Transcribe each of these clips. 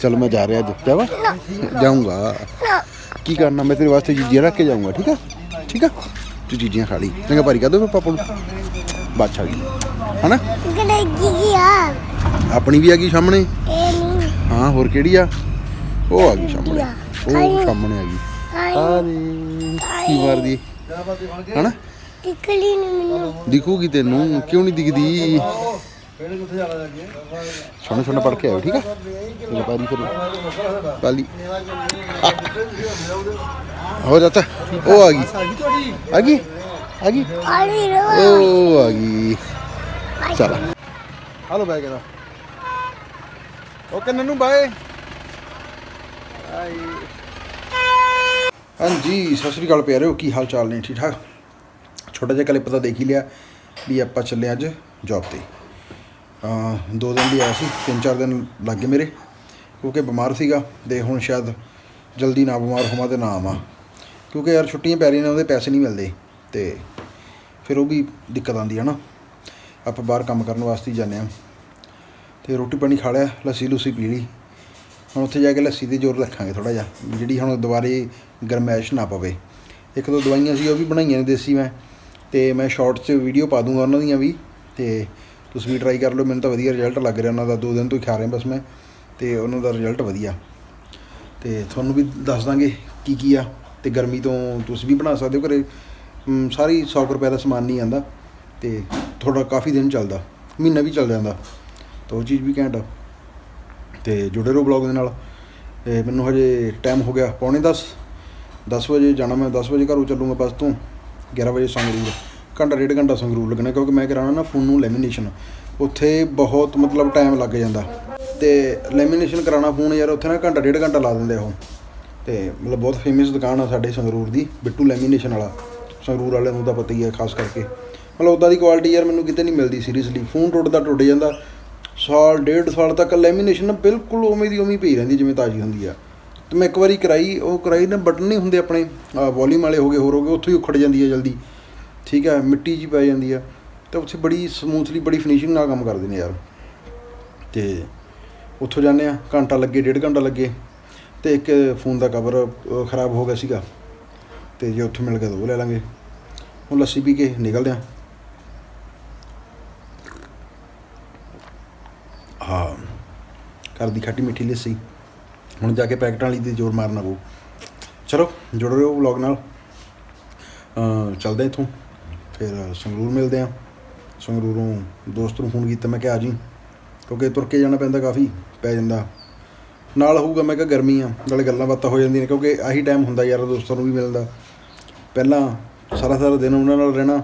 ਚਲ ਮੈਂ ਜਾ ਰਿਹਾ ਅੱਜ ਜਾਵਾ ਜਾਊਂਗਾ ਕੀ ਕਰਨਾ ਮੈਂ ਤੇਰੇ ਵਾਸਤੇ ਚੀਜ਼ੀਆਂ ਰੱਖ ਕੇ ਜਾਊਂਗਾ ਠੀਕ ਆ ਠੀਕ ਆ ਤੂੰ ਚੀਜ਼ੀਆਂ ਖਾ ਲਈ ਚੰਗਾ ਭਾਰੀ ਕਰ ਪਾਪਾ ਨੂੰ ਬਾਦਸ਼ਾਹ ਗਈ ਹਨਾ ਆਪਣੀ ਵੀ ਆ ਗਈ ਸਾਹਮਣੇ ਹਾਂ ਹੋਰ ਕਿਹੜੀ ਆ ਉਹ ਆ ਗਈ ਸਾਹਮਣੇ ਉਹ ਸਾਹਮਣੇ ਆ ਗਈ ਆਈ ਕੀ ਮਾਰਦੀ ਹਨਾ ਦਿਖੂਗੀ ਤੈਨੂੰ ਕਿਉਂ ਨਹੀਂ ਦਿਖਦੀ ਸੋਹਣੇ ਸੋਹਣੇ ਪੜ ਕੇ ਆਇਓ ਠੀਕ ਆ? ਚਲੋ ਪਾਰੀ ਫਿਰ ਪਾਲੀ ਹੋ ਜਾਤਾ ਉਹ ਆ ਗਈ। ਆ ਗਈ ਆ ਗਈ? ਉਹ ਆ ਗਈ। ਚਲ। ਹਲੋ ਬੈਗ ਇਹਦਾ। ਓਕੇ ਨਨੂ ਬਾਏ? ਆਈ। ਹਾਂਜੀ ਸਤਿ ਸ੍ਰੀ ਅਕਾਲ ਪਿਆਰਿਓ ਕੀ ਹਾਲ ਚਾਲ ਨੇ? ਠੀਕ ਠਾਕ? ਛੋਟਾ ਜਿਹਾ ਕਲਿੱਪ ਤਾਂ ਦੇਖ ਹੀ ਲਿਆ ਵੀ ਆਪਾਂ ਚੱਲੇ ਅੱਜ ਜੌਬ ਤੇ। ਦੋ ਦਿਨ ਦੀ ਆਇਆ ਸੀ, ਤਿੰਨ ਚਾਰ ਦਿਨ ਲੱਗ ਗਏ ਮੇਰੇ, ਕਿਉਂਕਿ ਬਿਮਾਰ ਸੀਗਾ ਤੇ ਹੁਣ ਸ਼ਾਇਦ ਜਲਦੀ ਨਾ ਬਿਮਾਰ ਹੋਵਾਂ ਤੇ ਨਾ ਆਵਾਂ। ਕਿਉਂਕਿ ਯਾਰ ਛੁੱਟੀਆਂ ਪੈ ਰਹੀਆਂ ਨੇ, ਉਹਦੇ ਪੈਸੇ ਨਹੀਂ ਮਿਲਦੇ ਤੇ ਫਿਰ ਉਹ ਵੀ ਦਿੱਕਤ ਆਉਂਦੀ ਹੈ ਨਾ। ਆਪਾਂ ਬਾਹਰ ਕੰਮ ਕਰਨ ਵਾਸਤੇ ਜਾਂਦੇ ਹਾਂ। ਤੇ ਰੋਟੀ ਪਾਣੀ ਖਾ ਲਿਆ, ਲੱਸੀ ਲੁੱਸੀ ਪੀ ਲਈ। ਹੁਣ ਉੱਥੇ ਜਾ ਕੇ ਲੱਸੀ ਤੇ ਜ਼ੋਰ ਰੱਖਾਂਗੇ ਥੋੜਾ ਜਿਹਾ, ਜਿਹੜੀ ਹੁਣ ਦੁਬਾਰੇ ਗਰਮੈਸ਼ ਨਾ ਪਵੇ। ਇੱਕ ਦੋ ਦਵਾਈਆਂ ਸੀ, ਉਹ ਵੀ ਬਣਾਈਆਂ ਨੇ ਦੇਸੀ ਮੈਂ, ਤੇ ਮੈਂ ਸ਼ਾਰਟ 'ਚ ਵੀਡੀਓ ਪਾ ਦੂੰਗਾ ਉਹਨਾਂ ਦੀਆਂ ਵੀ, ਤੇ ਤੁਸੀਂ ਵੀ ਟਰਾਈ ਕਰ ਲਓ, ਮੈਨੂੰ ਤਾਂ ਵਧੀਆ ਰਿਜ਼ਲਟ ਲੱਗ ਰਿਹਾ, ਉਹਨਾਂ ਦਾ ਦੋ ਦਿਨ ਤੋਂ ਹੀ ਖਾ ਰਿਹਾ ਬਸ ਮੈਂ, ਤੇ ਉਹਨਾਂ ਦਾ ਰਿਜ਼ਲਟ ਵਧੀਆ। ਤੇ ਤੁਹਾਨੂੰ ਵੀ ਦੱਸ ਦਾਂਗੇ ਕੀ ਕੀ ਆ, ਤੇ ਗਰਮੀ ਤੋਂ ਤੁਸੀਂ ਵੀ ਬਣਾ ਸਕਦੇ ਹੋ ਘਰੇ। ਸਾਰੀ 100 ਕੁ ਰੁਪਏ ਦਾ ਸਮਾਨ ਨਹੀਂ ਆਂਦਾ ਤੇ ਤੁਹਾਡਾ ਕਾਫੀ ਦਿਨ ਚੱਲਦਾ, ਮਹੀਨਾ ਵੀ ਚੱਲ ਜਾਂਦਾ। ਤਾਂ ਉਹ ਚੀਜ਼ ਵੀ ਘੈਂਟ ਆ। ਤੇ ਜੁੜੇ ਰਹੋ ਬਲੌਗ ਦੇ ਨਾਲ। ਤੇ ਮੈਨੂੰ ਹਜੇ ਟਾਈਮ ਹੋ ਗਿਆ, ਪੌਣੇ 10 10 ਵਜੇ ਜਾਣਾ ਮੈਂ 10 ਵਜੇ ਘਰੋਂ ਚੱਲੂਗਾ ਬੱਸ ਤੋਂ 11 ਵਜੇ ਸੰਗਰੂਰ ਘੰਟਾ, ਡੇਢ ਘੰਟਾ ਸੰਗਰੂਰ ਲੱਗਣਾ, ਕਿਉਂਕਿ ਮੈਂ ਕਰਾਉਣਾ ਨਾ ਫੋਨ ਨੂੰ ਲੈਮੀਨੇਸ਼ਨ ਉੱਥੇ ਬਹੁਤ ਮਤਲਬ ਟਾਈਮ ਲੱਗ ਜਾਂਦਾ। ਤੇ ਲੈਮੀਨੇਸ਼ਨ ਕਰਾਉਣਾ ਫੋਨ ਯਾਰ, ਉੱਥੇ ਨਾ ਘੰਟਾ, ਡੇਢ ਘੰਟਾ ਲਾ ਦਿੰਦੇ ਆ ਉਹ। ਤੇ ਮਤਲਬ ਬਹੁਤ ਫੇਮਸ ਦੁਕਾਨ ਆ ਸਾਡੇ ਸੰਗਰੂਰ ਦੀ, ਬਿੱਟੂ ਲੈਮੀਨੇਸ਼ਨ ਵਾਲਾ। ਸੰਗਰੂਰ ਵਾਲਿਆਂ ਨੂੰ ਤਾਂ ਪਤਾ ਹੀ ਹੈ ਖਾਸ ਕਰਕੇ। ਮਤਲਬ ਉਦਾਂ ਦੀ ਕੁਆਲਿਟੀ ਯਾਰ ਮੈਨੂੰ ਕਿਤੇ ਨਹੀਂ ਮਿਲਦੀ ਸੀਰੀਅਸਲੀ ਫੋਨ ਟੁੱਟਦਾ ਟੁੱਟ ਜਾਂਦਾ। ਸਾਲ, ਡੇਢ ਸਾਲ ਤੱਕ ਲੈਮੀਨੇਸ਼ਨ ਬਿਲਕੁਲ ਉਵੇਂ ਦੀ ਉਵੇਂ ਪਈ ਰਹਿੰਦੀ, ਜਿਵੇਂ ਤਾਜ਼ੀ ਹੁੰਦੀ ਆ। ਤੇ ਮੈਂ ਇੱਕ ਵਾਰੀ ਕਰਾਈ, ਉਹ ਕਰਾਈ ਨਾ ਬਟਨ ਨਹੀਂ ਹੁੰਦੇ ਆਪਣੇ ਵੋਲਿਊਮ ਵਾਲੇ ਹੋ ਗਏ, ਹੋਰ ਹੋ ਗਏ, ਉੱਥੋਂ ਹੀ ਉਖੜ ਜਾਂਦੀ ਹੈ ਜਲਦੀ। ਠੀਕ ਹੈ, ਮਿੱਟੀ ਜੀ ਪੈ ਜਾਂਦੀ ਆ, ਤੇ ਉੱਥੇ ਬੜੀ ਸਮੂਥਲੀ ਬੜੀ ਫਿਨਿਸ਼ਿੰਗ ਨਾਲ ਕੰਮ ਕਰਦੇ ਨੇ ਯਾਰ। ਤੇ ਉੱਥੋਂ ਜਾਂਦੇ ਆ, ਘੰਟਾ ਲੱਗੇ, ਡੇਢ ਘੰਟਾ ਲੱਗੇ, ਤੇ ਇੱਕ ਫੋਨ ਦਾ ਕਵਰ ਖਰਾਬ ਹੋ ਗਿਆ ਸੀਗਾ। ਤੇ ਜੇ ਉੱਥੋਂ ਮਿਲ ਗਿਆ ਤਾਂ ਉਹ ਲੈ ਲਾਂਗੇ। ਹੁਣ ਲੱਸੀ ਪੀ ਕੇ ਨਿਕਲਦੇ ਆ। ਹਾਂ, ਘਰ ਦੀ ਖੱਟੀ ਮਿੱਠੀ ਲੱਸੀ। ਹੁਣ ਜਾ ਕੇ ਪੈਕਟਾਂ ਵਾਲੀ ਦੀ ਜ਼ੋਰ ਮਾਰਨਾ ਪਊ। ਚਲੋ, ਜੁੜ ਰਹੋ ਵਲੌਗ ਨਾਲ। ਅ ਚੱਲਦੇ ਇੱਥੋਂ। ਫਿਰ ਸੰਗਰੂਰ ਮਿਲਦੇ ਆ। ਸੰਗਰੂਰੋਂ ਦੋਸਤ ਨੂੰ ਫੋਨ ਕੀਤਾ, ਮੈਂ ਕਿਹਾ, ਆ ਜੀ, ਕਿਉਂਕਿ ਤੁਰ ਕੇ ਜਾਣਾ ਪੈਂਦਾ ਕਾਫੀ, ਪੈ ਜਾਂਦਾ। ਨਾਲ ਹੋਊਗਾ, ਮੈਂ ਕਿਹਾ, ਗਰਮੀ ਆ, ਨਾਲੇ ਗੱਲਾਂ ਬਾਤਾਂ ਹੋ ਜਾਂਦੀਆਂ ਨੇ, ਕਿਉਂਕਿ ਆਹੀ ਟਾਈਮ ਹੁੰਦਾ ਯਾਰ, ਦੋਸਤਾਂ ਨੂੰ ਵੀ ਮਿਲਦਾ। ਪਹਿਲਾਂ ਸਾਰਾ ਸਾਰਾ ਦਿਨ ਉਹਨਾਂ ਨਾਲ ਰਹਿਣਾ,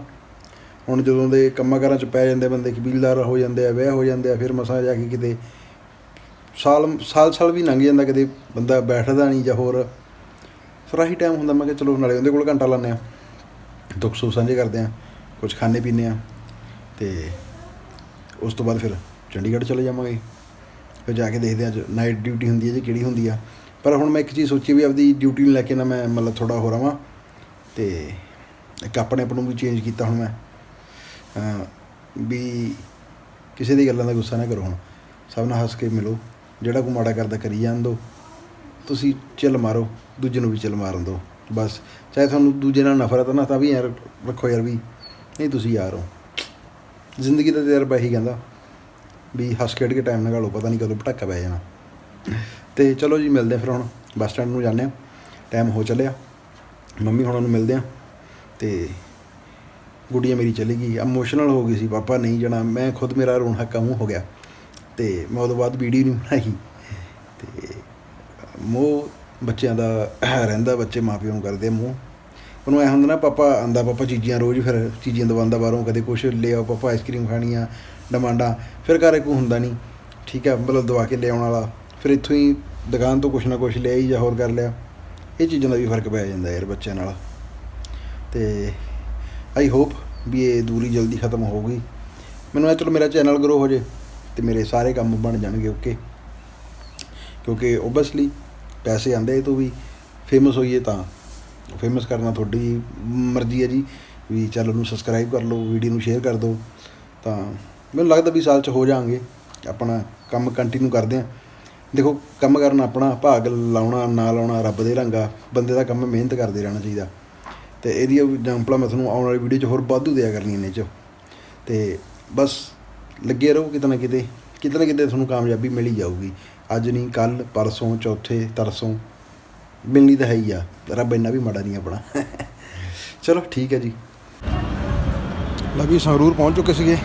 ਹੁਣ ਜਦੋਂ ਦੇ ਕੰਮਾਂ ਕਾਰਾਂ 'ਚ ਪੈ ਜਾਂਦੇ ਬੰਦੇ ਕਬੀਲਦਾਰ ਹੋ ਜਾਂਦੇ ਆ, ਵਿਆਹ ਹੋ ਜਾਂਦੇ ਆ, ਫਿਰ ਮਸਾਂ ਜਾ ਕੇ ਕਿਤੇ ਸਾਲ ਸਾਲ ਸਾਲ ਵੀ ਲੰਘ ਜਾਂਦਾ, ਕਿਤੇ ਬੰਦਾ ਬੈਠਦਾ ਨਹੀਂ ਜਾਂ ਹੋਰ। ਫਿਰ ਆਹੀ ਟਾਈਮ ਹੁੰਦਾ, ਮੈਂ ਕਿਹਾ, ਚਲੋ, ਨਾਲੇ ਉਹਦੇ ਕੋਲ ਘੰਟਾ ਲਾਉਂਦੇ ਆ ਦੁੱਖ ਸੁੱਖ ਸਾਂਝੇ ਕਰਦੇ ਆ। ਕੁਝ ਖਾਣੇ ਪੀਣੇ ਆ ਤੇ ਉਸ ਤੋਂ ਬਾਅਦ ਫਿਰ ਚੰਡੀਗੜ੍ਹ ਚਲੇ ਜਾਵਾਂਗੇ। ਫਿਰ ਜਾ ਕੇ ਦੇਖਦੇ ਆ ਨਾਈਟ ਡਿਊਟੀ ਹੁੰਦੀ ਹੈ ਜੇ, ਕਿਹੜੀ ਹੁੰਦੀ ਆ। ਪਰ ਹੁਣ ਮੈਂ ਇੱਕ ਚੀਜ਼ ਸੋਚੀ ਵੀ ਆਪਦੀ ਡਿਊਟੀ ਨੂੰ ਲੈ ਕੇ ਨਾ ਮੈਂ ਮਤਲਬ ਥੋੜਾ ਹੋ ਰਵਾਂ ਤੇ ਇੱਕ ਆਪਣੇ ਆਪ ਨੂੰ ਵੀ ਚੇਂਜ ਕੀਤਾ ਹੁਣ ਮੈਂ। ਵੀ ਕਿਸੇ ਦੀ ਗੱਲਾਂ ਦਾ ਗੁੱਸਾ ਨਾ ਕਰੋ ਹੁਣ। ਸਭ ਨਾਲ ਹੱਸ ਕੇ ਮਿਲੋ, ਜਿਹੜਾ ਕੋ ਮਾੜਾ ਕਰਦਾ ਕਰੀ ਜਾਣ ਦਿਓ ਤੁਸੀਂ ਚਿੱਲ ਮਾਰੋ, ਦੂਜੇ ਨੂੰ ਵੀ ਚਿੱਲ ਮਾਰਨ ਦਿਓ ਬਸ, ਚਾਹੇ ਤੁਹਾਨੂੰ ਦੂਜੇ ਨਾਲ ਨਫ਼ਰਤ ਆ ਨਾ ਤਾਂ ਵੀ ਯਾਰ ਰੱਖੋ ਯਾਰ ਵੀ। ਨਹੀਂ, ਤੁਸੀਂ ਯਾਰ ਹੋ ਜ਼ਿੰਦਗੀ ਦਾ ਤਜਰਬਾ ਇਹੀ ਕਹਿੰਦਾ ਵੀ ਹੱਸ ਖੇਡ ਕੇ ਟਾਈਮ ਲਗਾ ਲਓ ਪਤਾ ਨਹੀਂ ਕਦੋਂ ਪਟਾਕਾ ਪੈ ਜਾਣਾ। ਤੇ ਚਲੋ ਜੀ, ਮਿਲਦੇ ਹਾਂ ਫਿਰ ਹੁਣ, ਬੱਸ ਸਟੈਂਡ ਨੂੰ ਜਾਂਦੇ ਹਾਂ। ਟਾਈਮ ਹੋ ਚੱਲਿਆ। ਮੰਮੀ ਹੁਣਾਂ ਨੂੰ ਮਿਲਦੇ ਹਾਂ। ਤੇ ਗੁੱਡੀਆਂ ਮੇਰੀ ਚਲੀ ਗਈ। ਇਮੋਸ਼ਨਲ ਹੋ ਗਈ ਸੀ, ਪਾਪਾ ਨਹੀਂ ਜਾਣਾ। ਮੈਂ ਖੁਦ ਮੇਰਾ ਰੋਣ ਹੱਕਾ ਮੂੰਹ ਹੋ ਗਿਆ। ਤੇ ਮੈਂ ਉਦੋਂ ਬਾਅਦ ਵੀਡੀਓ ਨਹੀਂ ਬਣਾਈ। ਤੇ ਮੋਹ ਬੱਚਿਆਂ ਦਾ ਰਹਿੰਦਾ, ਬੱਚੇ ਮਾਪਿਆਂ ਨੂੰ ਕਰਦੇ ਮੂੰਹ। ਉਹਨੂੰ ਐ ਹੁੰਦਾ ਨਾ ਪਾਪਾ ਆਂਦਾ ਪਾਪਾ ਚੀਜ਼ੀਆਂ ਰੋਜ਼ ਫਿਰ ਚੀਜ਼ੀਆਂ ਦਵਾਉਂਦਾ ਬਾਹਰੋਂ ਕਦੇ ਕੁਛ ਲੈ ਆਓ ਪਾਪਾ ਆਈਸਕ੍ਰੀਮ ਖਾਣੀ ਆ ਡਿਮਾਂਡਾਂ, ਫਿਰ ਘਰੇ ਕੋਈ ਹੁੰਦਾ ਨਹੀਂ। ਠੀਕ ਹੈ ਮਤਲਬ ਦਵਾ ਕੇ ਲਿਆਉਣ ਵਾਲਾ। ਫਿਰ ਇੱਥੋਂ ਹੀ ਦੁਕਾਨ ਤੋਂ ਕੁਛ ਨਾ ਕੁਛ ਲਿਆ ਹੀ ਜਾਂ ਹੋਰ ਕਰ ਲਿਆ। ਇਹ ਚੀਜ਼ਾਂ ਦਾ ਵੀ ਫ਼ਰਕ ਪੈ ਜਾਂਦਾ ਯਾਰ ਬੱਚਿਆਂ ਨਾਲ। ਤੇ ਆਈ ਹੋਪ ਵੀ ਇਹ ਦੂਰੀ ਜਲਦੀ ਖਤਮ ਹੋਊਗੀ। ਮੈਨੂੰ ਐ ਚਲੋ ਮੇਰਾ ਚੈਨਲ ਗਰੋ ਹੋ ਜੇ ਤੇ ਮੇਰੇ ਸਾਰੇ ਕੰਮ ਬਣ ਜਾਣਗੇ ਓਕੇ ਕਿਉਂਕਿ ਓਬਵੀਅਸਲੀ ਪੈਸੇ ਆਂਦੇ ਇਹ ਤੋਂ ਵੀ ਫੇਮਸ ਹੋਈਏ ਤਾਂ। ਫੇਮਸ ਕਰਨਾ ਤੁਹਾਡੀ ਮਰਜ਼ੀ ਹੈ ਜੀ, ਵੀ ਚੈਨਲ ਨੂੰ ਸਬਸਕ੍ਰਾਈਬ ਕਰ ਲਓ ਵੀਡੀਓ ਨੂੰ ਸ਼ੇਅਰ ਕਰ ਦਿਓ। ਤਾਂ ਮੈਨੂੰ ਲੱਗਦਾ ਵੀ ਸਾਲ ਚ ਹੋ ਜਾਾਂਗੇ ਆਪਣਾ ਕੰਮ ਕੰਟੀਨਿਊ ਕਰਦੇ ਆਂ ਦੇਖੋ, ਕੰਮ ਕਰਨਾ ਆਪਣਾ ਭਾਗ ਲਾਉਣਾ, ਨਾ ਲਾਉਣਾ ਰੱਬ ਦੇ ਰੰਗਾ ਬੰਦੇ ਦਾ ਕੰਮ ਮਿਹਨਤ ਕਰਦੇ ਰਹਿਣਾ ਚਾਹੀਦਾ। ਤੇ ਇਹਦੀ ਐਗਜ਼ਾਮਪਲਾਂ ਮੈਂ ਤੁਹਾਨੂੰ ਆਉਣ ਵਾਲੀ ਵੀਡੀਓ 'ਚ ਹੋਰ ਵਾਧੂ ਦਿਆ ਕਰਨੀਆਂ ਨੇ ਇਹ 'ਚ। ਤੇ ਬਸ ਲੱਗੇ ਰਹੋ ਕਿਤੇ ਨਾ ਕਿਤੇ ਕਿਤੇ ਨਾ ਕਿਤੇ ਤੁਹਾਨੂੰ ਕਾਮਯਾਬੀ ਮਿਲ ਹੀ ਜਾਊਗੀ। ਅੱਜ ਨਹੀਂ ਕੱਲ ਪਰਸੋਂ, ਚੌਥੇ, ਤਰਸੋਂ। ਮਿਲਣੀ ਤਾਂ ਹੈ ਹੀ ਆ, ਰੱਬ ਇੰਨਾ ਵੀ ਮਾੜਾ ਨਹੀਂ ਆਪਣਾ। ਚਲੋ ਠੀਕ ਹੈ ਜੀ। ਲਵੀ ਸੰਗਰੂਰ ਪਹੁੰਚ ਚੁੱਕੇ ਸੀਗੇ।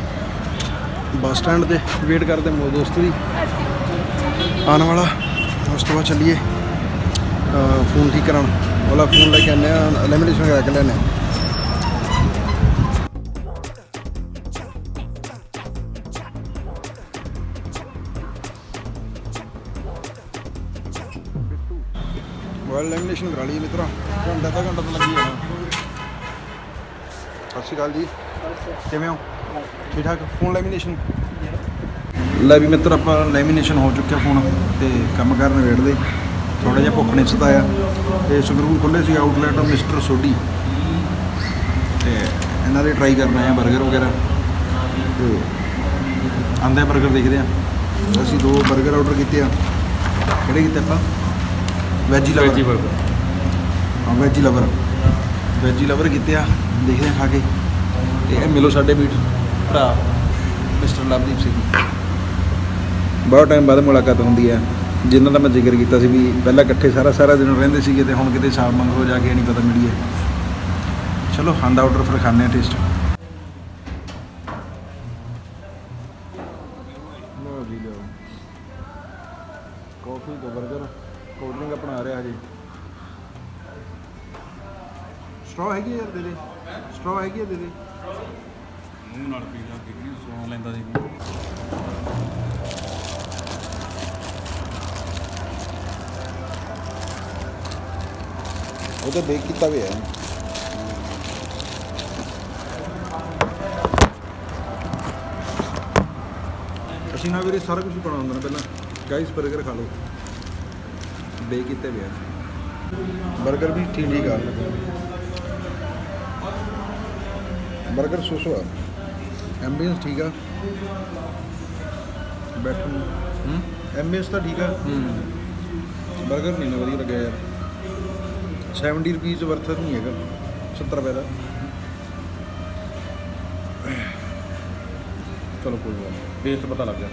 ਬੱਸ ਸਟੈਂਡ ਤੇ ਵੇਟ ਕਰਦੇ ਮੋ ਦੋਸਤ ਦੀ। ਆਉਣ ਵਾਲਾ, ਉਸ ਤੋਂ ਬਾਅਦ ਚੱਲੀਏ। ਫੋਨ ਠੀਕ ਕਰਾਉਣ। ਵਾਲਾ ਫੋਨ ਲੈ ਕੇ ਆਉਂਦੇ ਆ ਲੈਮੀਨੇਸ਼ਨ ਕਰਾ ਕੇ ਲੈਣੇ ਆਇਲ ਲੈਮੀਨੇਸ਼ਨ ਕਰਾ ਲਈ ਮਿੱਤਰਾ। ਘੰਟਾ ਤਾਂ ਘੰਟਾ ਤਾਂ ਲੱਗੀ ਜਾਣਾ ਸਤਿ ਸ਼੍ਰੀ ਅਕਾਲ ਜੀ। ਕਿਵੇਂ ਹੋ? ਠੀਕ ਠਾਕ? ਫੋਨ ਲੈਮੀਨੇਸ਼ਨ ਲੈ ਵੀ ਮਿੱਤਰ, ਆਪਾਂ ਲੈਮੀਨੇਸ਼ਨ ਹੋ ਚੁੱਕਿਆ ਫੋਨ ਤੇ ਕੰਮ ਕਰਨ ਵੇੜਦੇ। ਥੋੜਾ ਜਿਹਾ ਭੁੱਖ ਨੇ ਸਤਾਇਆ। ਤੇ ਸੁਗਰੂ ਖੁੱਲੇ ਸੀ ਆਊਟਲੈਟ ਮਿਸਟਰ ਸੋਢੀ। ਤੇ ਇਹਨਾਂ ਦੇ ਟਰਾਈ ਕਰਨਾ ਹੈ 버ਗਰ ਵਗੈਰਾ। ਤੇ ਆਂਦੇ 버ਗਰ ਦੇਖਦੇ ਆ। ਅਸੀਂ ਦੋ 버ਗਰ ਆਰਡਰ ਕੀਤੇ ਆ। ਕਿਹੜੇ ਕੀਤੇ ਆਪਾਂ? ਵੈਜੀ ਲਵਰ ਵੈਜੀ 버ਗਰ ਹਾਂ ਵੈਜੀ ਲਵਰ ਵੈਜੀ ਲਵਰ ਕੀਤੇ ਆ ਦੇਖਦੇ ਆ ਖਾ ਕੇ। ਤੇ ਇਹ ਮਿਲੋ ਸਾਡੇ ਵੀਰ ਭਰਾ ਮਿਸਟਰ ਲਵਦੀਪ ਸਿੰਘ। ਬਹੁਤ ਟਾਈਮ ਬਾਅਦ ਮੁਲਾਕਾਤ ਹੁੰਦੀ ਹੈ ਜਿਨ੍ਹਾਂ ਦਾ ਮੈਂ ਜ਼ਿਕਰ ਕੀਤਾ ਸੀ ਵੀ ਪਹਿਲਾਂ ਇਕੱਠੇ ਸਾਰਾ ਸਾਰਾ ਦਿਨ ਰਹਿੰਦੇ ਸੀਗੇ ਤੇ ਹੁਣ ਕਿਤੇ ਸਾਲ ਮੰਗਰੋ ਜਾ ਕੇ ਨਹੀਂ ਪਤਾ ਮਿਲੀਏ। ਚਲੋ ਆਂਦਾ ਆਰਡਰ ਫਿਰ ਖਾਣੇ ਆ ਟੇਸਟ ਕਾਫੀ ਤੇ 버ਗਰ ਕੋਲਡ ਡਰਿੰਕ ਆਪਣਾ ਆ ਰਿਹਾ ਹਜੇ। ਸਟ੍ਰੋ ਹੈਗੀ ਯਾਰ ਦੇ ਦੇ ਸਟ੍ਰੋ ਹੈਗੀ ਆ ਦੇ ਦੇ ਮੂੰਹ ਨਾਲ ਪੀ ਜਾ ਕੇ ਨਹੀਂ ਸੌਂ ਲੈਂਦਾ ਸੀ। ਉਹ ਤਾਂ ਬੇਕ ਕੀਤਾ ਹੋਇਆ ਹੈ। ਅਸੀਂ ਨਾ ਵੀਰੇ ਸਾਰਾ ਕੁਝ ਹੁੰਦਾ ਨਾ ਪਹਿਲਾਂ। ਗਾਈਸ 버ਗਰ ਖਾ ਲਓ। ਬੇ ਕੀਤੇ ਹੋਏ ਆ। 버ਗਰ ਵੀ ਠੀਕ ਠੀਕ ਆ। 버ਗਰ ਸੋਸੋ ਆ। ਐਂਬੀਐਂਸ ਠੀਕ ਆ। ਬੈਠਣ ਨੂੰ ਹੂੰ? ਐਂਬੀਐਂਸ ਤਾਂ ਠੀਕ ਆ। ਹੂੰ। 버ਗਰ ਨਹੀਂ ਨਾ ਵਧੀਆ ਲੱਗਿਆ ਯਾਰ। 70 ਰੁਪਏ ਵਰਥ ਨਹੀਂ ਹੈਗਾ। 70 ਰੁਪਏ ਦਾ। ਚਲੋ ਕੋਈ ਗੱਲ ਨਹੀਂ ਟੇਸਟ ਪਤਾ ਲੱਗ ਗਿਆ।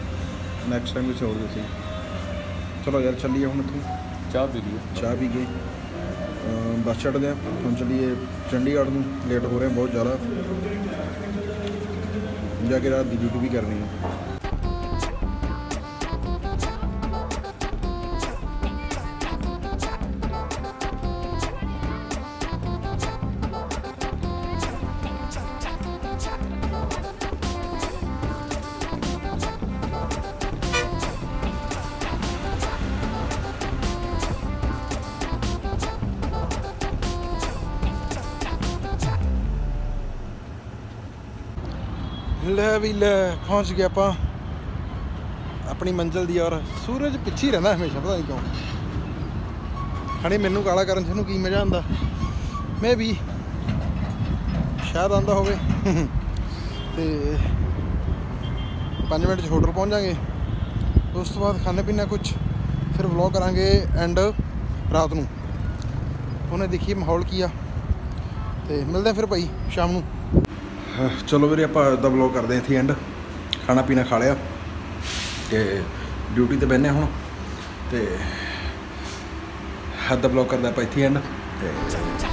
ਨੈਕਸਟ ਟਾਈਮ ਵੀ ਛੋੜ ਦਿਓ ਸੀ ਚਲੋ ਯਾਰ ਚੱਲੀਏ ਹੁਣ ਇੱਥੋਂ। ਚਾਹ ਪੀ ਲਈ ਚਾਹ ਪੀ ਕੇ। ਅਮ ਬੱਸ ਚੜ੍ਹਦੇ ਆ ਹੁਣ ਚੱਲੀਏ ਚੰਡੀਗੜ੍ਹ ਨੂੰ। ਲੇਟ ਹੋ ਰਹੇ ਹਾਂ ਬਹੁਤ ਜ਼ਿਆਦਾ। ਜਾ ਕੇ ਰਾਤ ਦੀ ਡਿਊਟੀ ਵੀ ਕਰਨੀ ਹੈ ਲੈ ਵੀ ਲੈ, ਪਹੁੰਚ ਗਏ ਆਪਾਂ। ਆਪਣੀ ਮੰਜ਼ਿਲ ਦੀ ਔਰ ਸੂਰਜ ਪਿੱਛੇ ਹੀ ਰਹਿੰਦਾ ਹਮੇਸ਼ਾ, ਪਤਾ ਨਹੀਂ ਕਿਉਂ। ਖਣੀ ਮੈਨੂੰ ਕਾਲਾ ਕਰਨ ਚ ਇਹਨੂੰ ਕੀ ਮਜ਼ਾ ਆਉਂਦਾ? ਮੈਂ ਵੀ ਸ਼ਾਇਦ ਆਉਂਦਾ ਹੋਵੇ। ਤੇ 5 ਮਿੰਟ ਚ ਹੋਟਲ ਪਹੁੰਚ ਜਾਾਂਗੇ। ਉਸ ਤੋਂ ਬਾਅਦ ਖਾਣੇ ਪੀਣਾ ਕੁਝ ਫਿਰ ਵਲੌਗ ਕਰਾਂਗੇ ਐਂਡ ਰਾਤ ਨੂੰ। ਉਹਨੇ ਦੇਖੀਏ ਮਾਹੌਲ ਕੀ ਆ। ਤੇ ਮਿਲਦੇ ਫਿਰ ਭਾਈ, ਸ਼ਾਮ ਨੂੰ। ਚਲੋ ਵੀਰੇ, ਆਪਾਂ ਦਾ ਵਲੌਗ ਕਰਦੇ ਹਾਂ ਇੱਥੇ ਐਂਡ ਖਾਣਾ ਪੀਣਾ ਖਾ ਲਿਆ ਤੇ ਡਿਊਟੀ ਤੇ ਬੈਠੇ ਹੁਣ। ਤੇ ਹੱਦ ਦਾ ਵਲੌਗ ਕਰਦਾ ਆਪਾਂ ਇੱਥੇ ਐਂਡ ਤੇ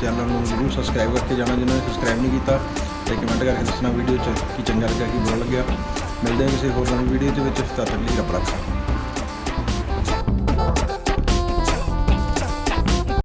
ਚੈਨਲ ਨੂੰ ਜ਼ਰੂਰ ਸਬਸਕ੍ਰਾਈਬ ਕਰਕੇ ਜਾਣਾ, ਜਿਨ੍ਹਾਂ ਨੇ ਸਬਸਕ੍ਰਾਈਬ ਨਹੀਂ ਕੀਤਾ ਤੇ ਕਮੈਂਟ ਕਰਕੇ ਦੱਸਣਾ ਵੀਡੀਓ 'ਚ ਕੀ ਚੰਗਾ ਲੱਗਾ ਕੀ ਬੁਰਾ ਲੱਗਿਆ। ਮਿਲਦੇ ਹਾਂ ਕਿਸੇ ਹੋਰ ਨਵੀਂ ਵੀਡੀਓ ਦੇ ਵਿੱਚ, ਤਦ ਤੱਕ ਲਈ ਰੱਬ ਰੱਖਾ।